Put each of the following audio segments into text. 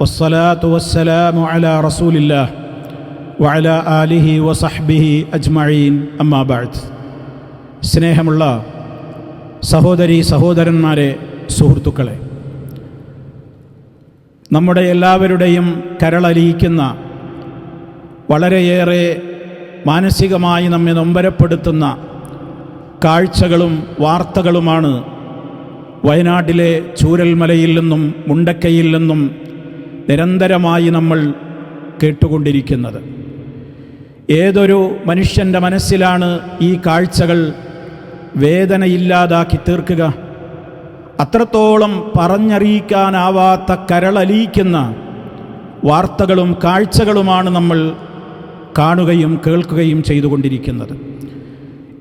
والصلاة والسلام على رسول الله وعلى آله وصحبه أجمعين أما بعد സ്നേഹമുള്ള സഹോദരി സഹോദരന്മാരെ സുഹൃത്തുക്കളെ നമ്മുടെ എല്ലാവരുടെയും കരളലിയിക്കുന്ന വളരെയേറെ മാനസികമായി നമ്മെ നൊമ്പരപ്പെടുത്തുന്ന കാഴ്ചകളും വാർത്തകളുമാണ് വയനാട്ടിലെ ചൂരൽമലയിൽ നിന്നും മുണ്ടക്കയിൽ നിന്നും നിരന്തരമായി നമ്മൾ കേട്ടുകൊണ്ടിരിക്കുന്നത്. ഏതൊരു മനുഷ്യന്റെ മനസ്സിലാണ് ഈ കാഴ്ചകൾ വേദനയില്ലാതാക്കി തീർക്കുക? അത്രത്തോളം പറഞ്ഞറിയിക്കാനാവാത്ത കരളലിയിക്കുന്ന വാർത്തകളും കാഴ്ചകളുമാണ് നമ്മൾ കാണുകയും കേൾക്കുകയും ചെയ്തുകൊണ്ടിരിക്കുന്നത്.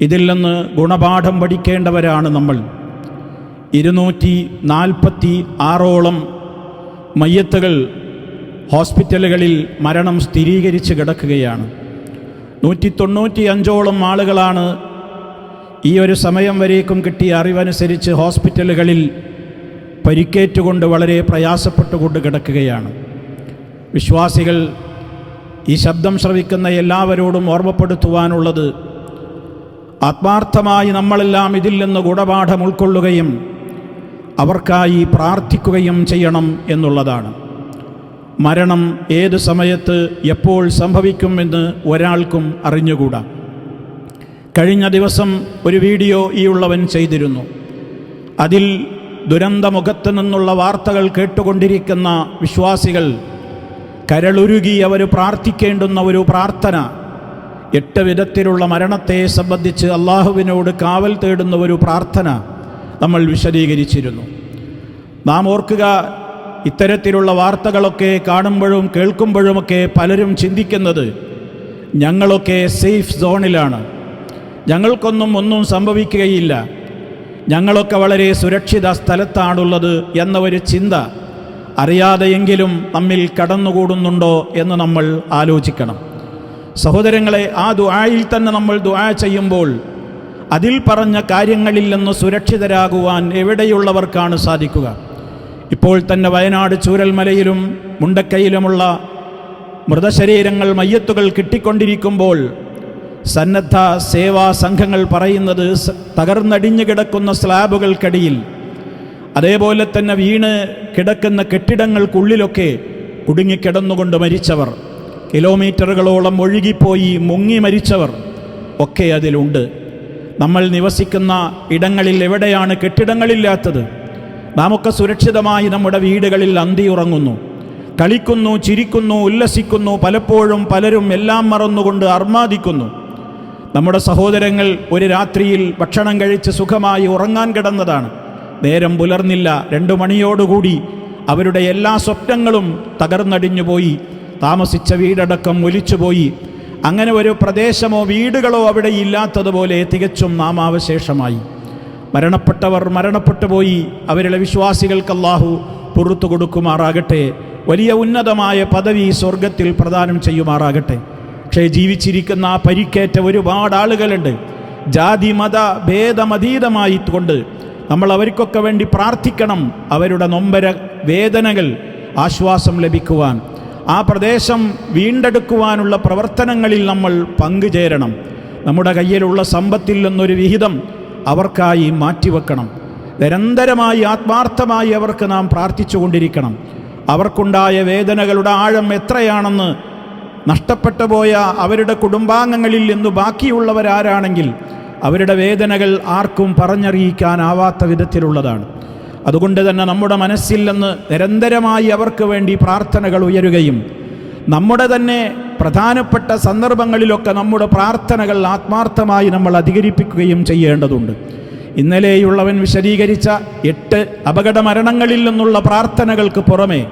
ഇതിൽ നിന്ന് ഗുണപാഠം പഠിക്കേണ്ടവരാണ് നമ്മൾ. ഇരുന്നൂറ്റി നാൽപ്പത്തി ആറോളം മയ്യത്തുകൾ ഹോസ്പിറ്റലുകളിൽ മരണം സ്ഥിരീകരിച്ച് കിടക്കുകയാണ്. നൂറ്റി തൊണ്ണൂറ്റി അഞ്ചോളം ആളുകളാണ് ഈ ഒരു സമയം വരേക്കും കിട്ടിയ അറിവനുസരിച്ച് ഹോസ്പിറ്റലുകളിൽ പരിക്കേറ്റുകൊണ്ട് വളരെ പ്രയാസപ്പെട്ടുകൊണ്ട് കിടക്കുകയാണ്. വിശ്വാസികൾ ഈ ശബ്ദം ശ്രവിക്കുന്ന എല്ലാവരോടും ഓർമ്മപ്പെടുത്തുവാനുള്ളത് ആത്മാർത്ഥമായി നമ്മളെല്ലാം ഇതിൽ നിന്ന് ഗുണപാഠം ഉൾക്കൊള്ളുകയും അവർക്കായി പ്രാർത്ഥിക്കുകയും ചെയ്യണം എന്നുള്ളതാണ്. മരണം ഏത് സമയത്ത് എപ്പോൾ സംഭവിക്കുമെന്ന് ഒരാൾക്കും അറിഞ്ഞുകൂടാ. കഴിഞ്ഞ ദിവസം ഒരു വീഡിയോ ഈ ഉള്ളവൻ ചെയ്തിരുന്നു. അതിൽ ദുരന്തമുഖത്ത് നിന്നുള്ള വാർത്തകൾ കേട്ടുകൊണ്ടിരിക്കുന്ന വിശ്വാസികൾ കരളുരുകി അവർ പ്രാർത്ഥിക്കേണ്ടുന്ന ഒരു പ്രാർത്ഥന എട്ട് വിധത്തിലുള്ള മരണത്തെ സംബന്ധിച്ച് അള്ളാഹുവിനോട് കാവൽ തേടുന്ന ഒരു പ്രാർത്ഥന നമ്മൾ വിശദീകരിച്ചിരുന്നു. നാം ഓർക്കുക ഇത്തരത്തിലുള്ള വാർത്തകളൊക്കെ കാണുമ്പോഴും കേൾക്കുമ്പോഴുമൊക്കെ പലരും ചിന്തിക്കുന്നത് ഞങ്ങളൊക്കെ സേഫ് സോണിലാണ്. ഞങ്ങൾക്കൊന്നും ഒന്നും സംഭവിക്കുകയില്ല. ഞങ്ങളൊക്കെ വളരെ സുരക്ഷിത സ്ഥലത്താണുള്ളത് എന്ന ഒരു ചിന്ത അറിയാതെയെങ്കിലും നമ്മിൽ കടന്നുകൂടുന്നുണ്ടോ എന്ന് നമ്മൾ ആലോചിക്കണം. സഹോദരങ്ങളെ ആ ദുആയിൽ തന്നെ നമ്മൾ ദുആ ചെയ്യുമ്പോൾ അതിൽ പറഞ്ഞ കാര്യങ്ങളിൽ നിന്ന് സുരക്ഷിതരാകുവാൻ എവിടെയുള്ളവർക്കാണ് സാധിക്കുക? ഇപ്പോൾ തന്നെ വയനാട് ചൂരൽമലയിലും മുണ്ടക്കയിലുമുള്ള മൃതശരീരങ്ങൾ മയ്യത്തുകൾ കിട്ടിക്കൊണ്ടിരിക്കുമ്പോൾ സന്നദ്ധ സേവാ സംഘങ്ങൾ പറയുന്നത് തകർന്നടിഞ്ഞു കിടക്കുന്ന സ്ലാബുകൾക്കടിയിൽ. അതേപോലെ തന്നെ വീണ് കിടക്കുന്ന കെട്ടിടങ്ങൾക്കുള്ളിലൊക്കെ കുടുങ്ങിക്കിടന്നുകൊണ്ട് മരിച്ചവർ. കിലോമീറ്ററുകളോളം ഒഴുകിപ്പോയി മുങ്ങി മരിച്ചവർ ഒക്കെ അതിലുണ്ട്. നമ്മൾ നിവസിക്കുന്ന ഇടങ്ങളിൽ എവിടെയാണ് കെട്ടിടങ്ങളില്ലാത്തത്? നാമൊക്കെ സുരക്ഷിതമായി നമ്മുടെ വീടുകളിൽ അന്തി ഉറങ്ങുന്നു. കളിക്കുന്നു ചിരിക്കുന്നു ഉല്ലസിക്കുന്നു പലപ്പോഴും പലരും എല്ലാം മറന്നുകൊണ്ട് അർമാദിക്കുന്നു. നമ്മുടെ സഹോദരങ്ങൾ ഒരു രാത്രിയിൽ ഭക്ഷണം കഴിച്ച് സുഖമായി ഉറങ്ങാൻ കിടന്നതാണ്. നേരം പുലർന്നില്ല. രണ്ടു മണിയോടുകൂടി അവരുടെ എല്ലാ സ്വപ്നങ്ങളും തകർന്നടിഞ്ഞുപോയി താമസിച്ച വീടടക്കം ഒലിച്ചുപോയി. അങ്ങനെ ഒരു പ്രദേശമോ വീടുകളോ അവിടെ ഇല്ലാത്തതുപോലെ തികച്ചും നാമാവശേഷമായി. മരണപ്പെട്ടവർ മരണപ്പെട്ടു പോയി. അവരുടെ വിശ്വാസികൾക്ക് അല്ലാഹു പുറത്തു കൊടുക്കുമാറാകട്ടെ. വലിയ ഉന്നതമായ പദവി സ്വർഗത്തിൽ പ്രദാനം ചെയ്യുമാറാകട്ടെ. പക്ഷേ ജീവിച്ചിരിക്കുന്ന ആ പരിക്കേറ്റ ഒരുപാട് ആളുകളുണ്ട്. ജാതി മത ഭേദമതീതമായി കൊണ്ട് നമ്മൾ അവർക്കൊക്കെ വേണ്ടി പ്രാർത്ഥിക്കണം. അവരുടെ നൊമ്പര വേദനകൾ ആശ്വാസം ലഭിക്കുവാൻ. ആ പ്രദേശം വീണ്ടെടുക്കുവാനുള്ള പ്രവർത്തനങ്ങളിൽ നമ്മൾ പങ്കുചേരണം. നമ്മുടെ കയ്യിലുള്ള സമ്പത്തിൽ നിന്നൊരു വിഹിതം അവർക്കായി മാറ്റിവെക്കണം. നിരന്തരമായി ആത്മാർത്ഥമായി അവർക്ക് നാം പ്രാർത്ഥിച്ചുകൊണ്ടിരിക്കണം. അവർക്കുണ്ടായ വേദനകളുടെ ആഴം എത്രയാണെന്ന് നഷ്ടപ്പെട്ടു പോയ അവരുടെ കുടുംബാംഗങ്ങളിൽ നിന്ന് ബാക്കിയുള്ളവരാരാണെങ്കിൽ അവരുടെ വേദനകൾ ആർക്കും പറഞ്ഞറിയിക്കാനാവാത്ത വിധത്തിലുള്ളതാണ്. അതുകൊണ്ട് തന്നെ നമ്മുടെ മനസ്സിൽ നിന്ന് നിരന്തരമായി അവർക്ക് വേണ്ടി പ്രാർത്ഥനകൾ ഉയരുകയും നമ്മുടെ തന്നെ പ്രധാനപ്പെട്ട സന്ദർഭങ്ങളിലൊക്കെ നമ്മുടെ പ്രാർത്ഥനകൾ ആത്മാർത്ഥമായി നമ്മൾ അധികരിപ്പിക്കുകയും ചെയ്യേണ്ടതുണ്ട്. ഇന്നലെയുള്ളവൻ വിശദീകരിച്ച എട്ട് അപകട മരണങ്ങളിൽ നിന്നുള്ള പ്രാർത്ഥനകൾക്ക് പുറമേ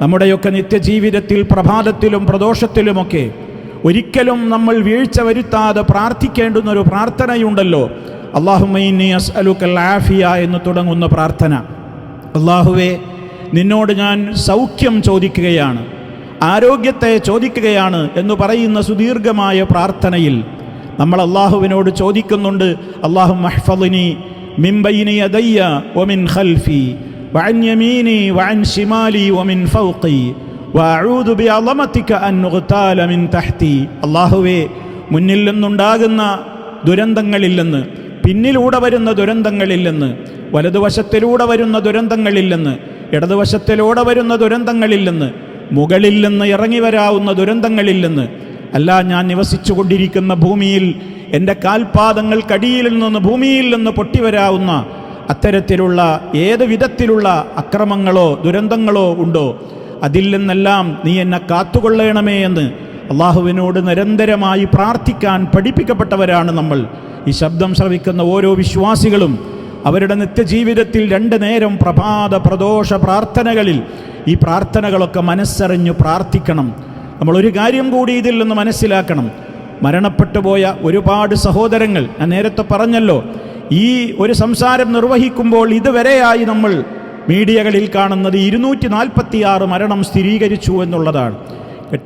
നമ്മുടെയൊക്കെ നിത്യജീവിതത്തിൽ പ്രഭാതത്തിലും പ്രദോഷത്തിലുമൊക്കെ ഒരിക്കലും നമ്മൾ വീഴ്ച വരുത്താതെ പ്രാർത്ഥിക്കേണ്ടുന്ന ഒരു പ്രാർത്ഥനയുണ്ടല്ലോ അള്ളാഹുമൈനി അസ്അലുക്കൽ ആഫിയ എന്ന് തുടങ്ങുന്ന പ്രാർത്ഥന. അള്ളാഹുവേ നിന്നോട് ഞാൻ സൗഖ്യം ചോദിക്കുകയാണ്. ആരോഗ്യത്തെ ചോദിക്കുകയാണ് എന്ന് പറയുന്ന സുദീർഘമായ പ്രാർത്ഥനയിൽ നമ്മൾ അള്ളാഹുവിനോട് ചോദിക്കുന്നുണ്ട് അള്ളാഹു മഹ്ഫലിനി മിംബൈനി അദയ്യ ഒമിൻ ഖൽഫി യമീനി വഅൻ ഷിമാലി ഒമിൻ ഫൗഖി വഅഊദു ബിഅളമതിക അൻ ഉഗ്താല മിൻ തഹ്തി. അള്ളാഹുവേ മുന്നിൽ നിന്നുണ്ടാകുന്ന ദുരന്തങ്ങളിൽ നിന്ന് പിന്നിലൂടെ വരുന്ന ദുരന്തങ്ങളില്ലെന്ന് വലതുവശത്തിലൂടെ വരുന്ന ദുരന്തങ്ങളില്ലെന്ന് ഇടതുവശത്തിലൂടെ വരുന്ന ദുരന്തങ്ങളില്ലെന്ന് മുകളിൽ നിന്ന് ഇറങ്ങി വരാവുന്ന ദുരന്തങ്ങളിൽ നിന്ന്. അല്ല ഞാൻ നിവസിച്ചു കൊണ്ടിരിക്കുന്ന ഭൂമിയിൽ എന്റെ കാൽപാദങ്ങൾക്കടിയിൽ നിന്ന് ഭൂമിയിൽ നിന്ന് പൊട്ടിവരാവുന്ന അത്തരത്തിലുള്ള ഏത് വിധത്തിലുള്ള അക്രമങ്ങളോ ദുരന്തങ്ങളോ ഉണ്ടോ? അതിൽ നിന്നെല്ലാം നീ എന്നെ കാത്തുകൊള്ളണമേ എന്ന് അള്ളാഹുവിനോട് നിരന്തരമായി പ്രാർത്ഥിക്കാൻ പഠിപ്പിക്കപ്പെട്ടവരാണ് നമ്മൾ. ഈ ശബ്ദം ശ്രവിക്കുന്ന ഓരോ വിശ്വാസികളും അവരുടെ നിത്യജീവിതത്തിൽ രണ്ട് നേരം പ്രഭാത പ്രദോഷ പ്രാർത്ഥനകളിൽ ഈ പ്രാർത്ഥനകളൊക്കെ മനസ്സറിഞ്ഞു പ്രാർത്ഥിക്കണം. നമ്മൾ ഒരു കാര്യം കൂടി ഇതിൽ നിന്ന് മനസ്സിലാക്കണം. മരണപ്പെട്ടു പോയ ഒരുപാട് സഹോദരങ്ങൾ ഞാൻ നേരത്തെ പറഞ്ഞല്ലോ ഈ ഒരു സംസാരം നിർവഹിക്കുമ്പോൾ ഇതുവരെയായി നമ്മൾ മീഡിയകളിൽ കാണുന്നത് ഇരുന്നൂറ്റി നാൽപ്പത്തിയാറ് മരണം സ്ഥിരീകരിച്ചു എന്നുള്ളതാണ്.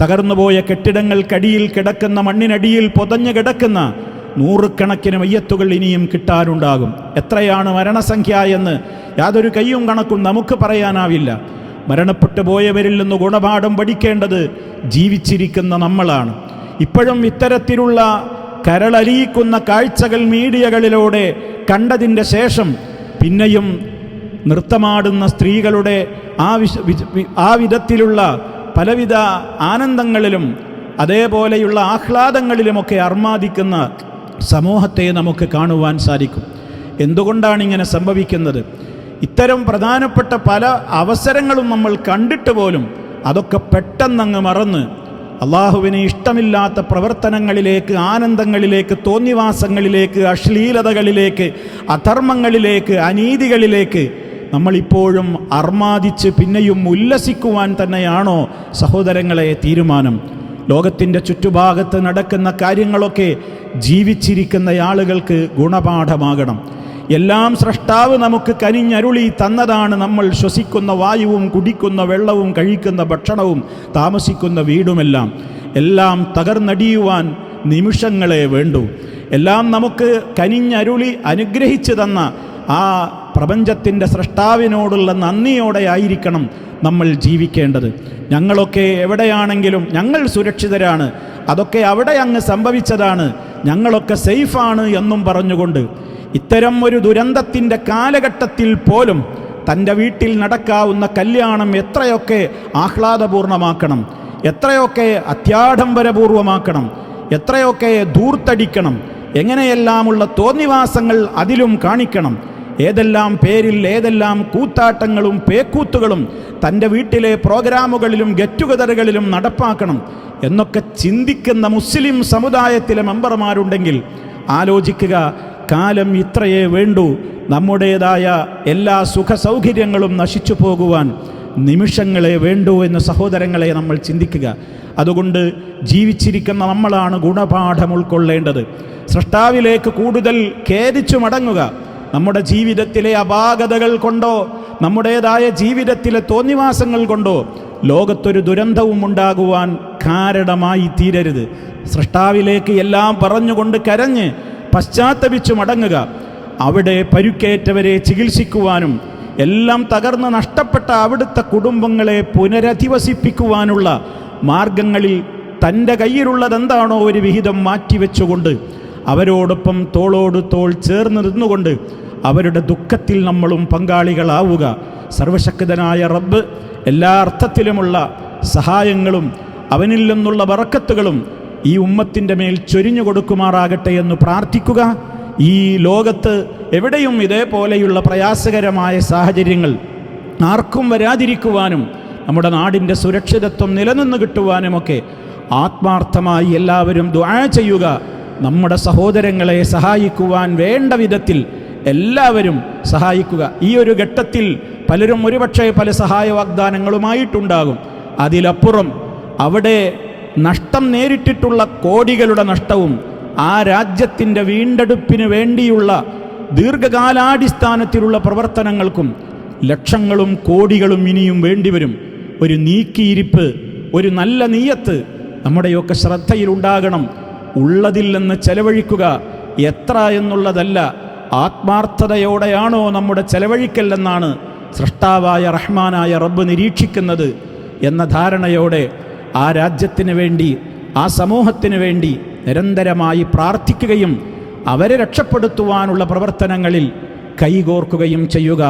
തകർന്നുപോയ കെട്ടിടങ്ങൾക്കടിയിൽ കിടക്കുന്ന മണ്ണിനടിയിൽ പൊതഞ്ഞു കിടക്കുന്ന നൂറുകണക്കിന് മയ്യത്തുകൾ ഇനിയും കിട്ടാനുണ്ടാകും. എത്രയാണ് മരണസംഖ്യ എന്ന് യാതൊരു കയ്യും കണക്കും നമുക്ക് പറയാനാവില്ല. മരണപ്പെട്ടു പോയവരിൽ നിന്ന് ഗുണപാഠം പഠിക്കേണ്ടത് ജീവിച്ചിരിക്കുന്ന നമ്മളാണ്. ഇപ്പോഴും ഇത്തരത്തിലുള്ള കരളലിയിക്കുന്ന കാഴ്ചകൾ മീഡിയകളിലൂടെ കണ്ടതിന്റെ ശേഷം പിന്നെയും നൃത്തമാടുന്ന സ്ത്രീകളുടെ ആ വിശ ആ വിധത്തിലുള്ള പലവിധ ആനന്ദങ്ങളിലും അതേപോലെയുള്ള ആഹ്ലാദങ്ങളിലുമൊക്കെ അർമാദിക്കുന്ന സമൂഹത്തെ നമുക്ക് കാണുവാൻ സാധിക്കും. എന്തുകൊണ്ടാണ് ഇങ്ങനെ സംഭവിക്കുന്നത്? ഇത്തരം പ്രധാനപ്പെട്ട പല അവസരങ്ങളും നമ്മൾ കണ്ടിട്ട് പോലും അതൊക്കെ പെട്ടെന്നങ്ങ് മറന്ന് അള്ളാഹുവിന് ഇഷ്ടമില്ലാത്ത പ്രവർത്തനങ്ങളിലേക്ക് ആനന്ദങ്ങളിലേക്ക് തോന്നിവാസങ്ങളിലേക്ക് അശ്ലീലതകളിലേക്ക് അധർമ്മങ്ങളിലേക്ക് അനീതികളിലേക്ക് നമ്മളിപ്പോഴും അർമാദിച്ച് പിന്നെയും ഉല്ലസിക്കുവാൻ തന്നെയാണോ സഹോദരങ്ങളെ തീരുമാനം? ലോകത്തിന്റെ ചുറ്റുഭാഗത്ത് നടക്കുന്ന കാര്യങ്ങളൊക്കെ ജീവിച്ചിരിക്കുന്ന ആളുകൾക്ക് ഗുണപാഠമാകണം. എല്ലാം സൃഷ്ടാവ് നമുക്ക് കനിഞ്ഞരുളി തന്നതാണ് നമ്മൾ ശ്വസിക്കുന്ന വായുവും കുടിക്കുന്ന വെള്ളവും കഴിക്കുന്ന ഭക്ഷണവും താമസിക്കുന്ന വീടുമെല്ലാം. എല്ലാം തകർന്നടിയുവാൻ നിമിഷങ്ങളെ വേണ്ടു. എല്ലാം നമുക്ക് കനിഞ്ഞരുളി അനുഗ്രഹിച്ചു തന്ന ആ പ്രപഞ്ചത്തിന്റെ സൃഷ്ടാവിനോടുള്ള നന്ദിയോടെ ആയിരിക്കണം നമ്മൾ ജീവിക്കേണ്ടത്. ഞങ്ങളൊക്കെ എവിടെയാണെങ്കിലും ഞങ്ങൾ സുരക്ഷിതരാണ്. അതൊക്കെ അവിടെ അങ്ങ് സംഭവിച്ചതാണ്. ഞങ്ങളൊക്കെ സേഫാണ് എന്നും പറഞ്ഞുകൊണ്ട്. ഇത്തരം ഒരു ദുരന്തത്തിന്റെ കാലഘട്ടത്തിൽ പോലും തന്റെ വീട്ടിൽ നടക്കാവുന്ന കല്യാണം എത്രയൊക്കെ ആഹ്ലാദപൂർണമാക്കണം. എത്രയൊക്കെ അത്യാഡംബരപൂർവമാക്കണം. എത്രയൊക്കെ ധൂർത്തടിക്കണം. എങ്ങനെയെല്ലാമുള്ള തോന്നിവാസങ്ങൾ അതിലും കാണിക്കണം. ഏതെല്ലാം പേരിൽ ഏതെല്ലാം കൂത്താട്ടങ്ങളും പേക്കൂത്തുകളും തന്റെ വീട്ടിലെ പ്രോഗ്രാമുകളിലും ഗെറ്റുഗതറുകളിലും നടപ്പാക്കണം എന്നൊക്കെ ചിന്തിക്കുന്ന മുസ്ലിം സമുദായത്തിലെ മെമ്പർമാരുണ്ടെങ്കിൽ ആലോചിക്കുക കാലം ഇത്രയേ വേണ്ടു. നമ്മുടേതായ എല്ലാ സുഖ സൗകര്യങ്ങളും നശിച്ചു പോകുവാൻ നിമിഷങ്ങളെ വേണ്ടു എന്ന് സഹോദരങ്ങളെ നമ്മൾ ചിന്തിക്കുക. അതുകൊണ്ട് ജീവിച്ചിരിക്കുന്ന നമ്മളാണ് ഗുണപാഠം ഉൾക്കൊള്ളേണ്ടത്. സൃഷ്ടാവിലേക്ക് കൂടുതൽ ഖേദിച്ചു മടങ്ങുക. നമ്മുടെ ജീവിതത്തിലെ അപാകതകൾ കൊണ്ടോ നമ്മുടേതായ ജീവിതത്തിലെ തോന്നിവാസങ്ങൾ കൊണ്ടോ ലോകത്തൊരു ദുരന്തവും ഉണ്ടാകുവാൻ കാരണമായി തീരരുത്. സൃഷ്ടാവിലേക്ക് എല്ലാം പറഞ്ഞുകൊണ്ട് കരഞ്ഞ് പശ്ചാത്തപിച്ചു മടങ്ങുക. അവിടെ പരുക്കേറ്റവരെ ചികിത്സിക്കുവാനും എല്ലാം തകർന്ന് നഷ്ടപ്പെട്ട അവിടുത്തെ കുടുംബങ്ങളെ പുനരധിവസിപ്പിക്കുവാനുള്ള മാർഗങ്ങളിൽ തന്റെ കയ്യിലുള്ളതെന്താണോ ഒരു വിഹിതം മാറ്റിവെച്ചുകൊണ്ട് അവരോടൊപ്പം തോളോട് തോൾ ചേർന്ന് നിന്നുകൊണ്ട് അവരുടെ ദുഃഖത്തിൽ നമ്മളും പങ്കാളികളാവുക. സർവശക്തനായ റബ്ബ് എല്ലാ അർത്ഥത്തിലുമുള്ള സഹായങ്ങളും അവനിൽ നിന്നുള്ള വറക്കത്തുകളും ഈ ഉമ്മത്തിന്റെ മേൽ ചൊരിഞ്ഞു കൊടുക്കുമാറാകട്ടെ എന്ന് പ്രാർത്ഥിക്കുക. ഈ ലോകത്ത് എവിടെയും ഇതേപോലെയുള്ള പ്രയാസകരമായ സാഹചര്യങ്ങൾ ആർക്കും വരാതിരിക്കുവാനും നമ്മുടെ നാടിന്റെ സുരക്ഷിതത്വം നിലനിന്ന് കിട്ടുവാനുമൊക്കെ ആത്മാർത്ഥമായി എല്ലാവരും ദുആ ചെയ്യുക. നമ്മുടെ സഹോദരങ്ങളെ സഹായിക്കുവാൻ വേണ്ട വിധത്തിൽ എല്ലാവരും സഹായിക്കുക. ഈ ഒരു ഘട്ടത്തിൽ പലരും ഒരുപക്ഷെ പല സഹായ വാഗ്ദാനങ്ങളുമായിട്ടുണ്ടാകും. അതിലപ്പുറം അവിടെ നഷ്ടം നേരിട്ടിട്ടുള്ള കോടികളുടെ നഷ്ടവും ആ രാജ്യത്തിന്റെ വീണ്ടെടുപ്പിന് വേണ്ടിയുള്ള ദീർഘകാലാടിസ്ഥാനത്തിലുള്ള പ്രവർത്തനങ്ങൾക്കും ലക്ഷങ്ങളും കോടികളും ഇനിയും വേണ്ടിവരും. ഒരു നീക്കിയിരിപ്പ് ഒരു നല്ല നീയത്ത് നമ്മുടെയൊക്കെ ശ്രദ്ധയിലുണ്ടാകണം. ഉള്ളതിൽ നിന്ന് ചെലവഴിക്കുക എത്ര എന്നുള്ളതല്ല ആത്മാർത്ഥതയോടെയാണോ നമ്മുടെ ചെലവഴിക്കല്ലെന്നാണ് സൃഷ്ടാവായ റഹ്മാനായ റബ്ബ് നിരീക്ഷിക്കുന്നത് എന്ന ധാരണയോടെ ആ രാജ്യത്തിന് വേണ്ടി ആ സമൂഹത്തിന് വേണ്ടി നിരന്തരമായി പ്രാർത്ഥിക്കുകയും അവരെ രക്ഷപ്പെടുത്തുവാനുള്ള പ്രവർത്തനങ്ങളിൽ കൈകോർക്കുകയും ചെയ്യുക.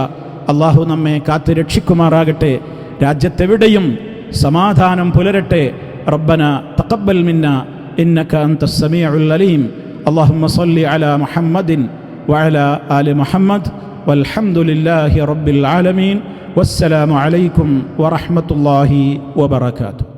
അള്ളാഹു നമ്മെ കാത്തു രക്ഷിക്കുമാറാകട്ടെ. രാജ്യത്തെവിടെയും സമാധാനം പുലരട്ടെ. റബ്ബന തക്കബൽ മിന്ന ഇന്നക അന്ത സമീഉൽ അലീം. അള്ളാഹുമ്മ സല്ലി അലാ മുഹമ്മദിൻ وعلى آل محمد والحمد لله رب العالمين والسلام عليكم ورحمة الله وبركاته.